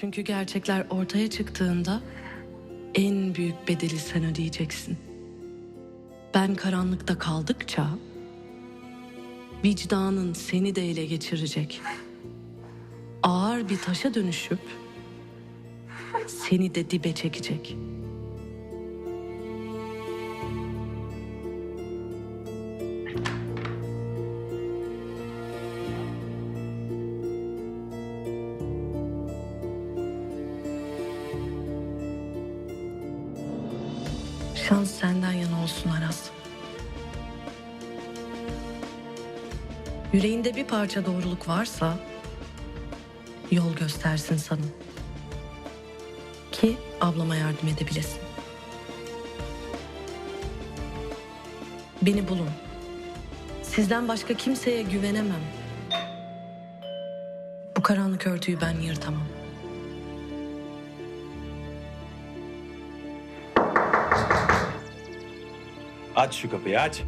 Çünkü gerçekler ortaya çıktığında en büyük bedeli sen ödeyeceksin. Ben karanlıkta kaldıkça vicdanın seni de ele geçirecek. Ağır bir taşa dönüşüp seni de dibe çekecek. Şans senden yana olsun Aras. Yüreğinde bir parça doğruluk varsa yol göstersin sana. Ki ablama yardım edebilesin. Beni bulun. Sizden başka kimseye güvenemem. Bu karanlık örtüyü ben yırtamam. отсюда пять.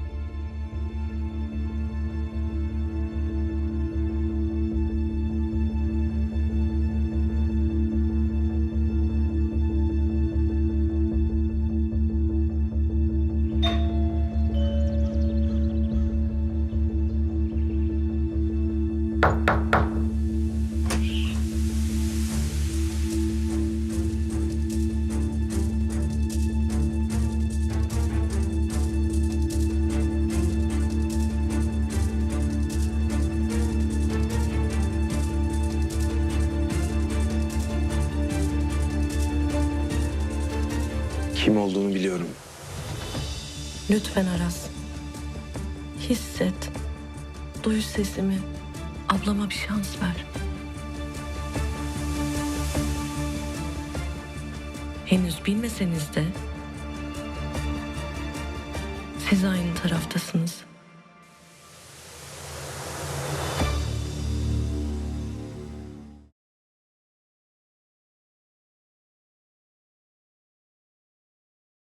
Kim olduğunu biliyorum. Lütfen Aras. Hisset. Duy sesimi. Ablama bir şans ver. Henüz bilmeseniz de siz aynı taraftasınız.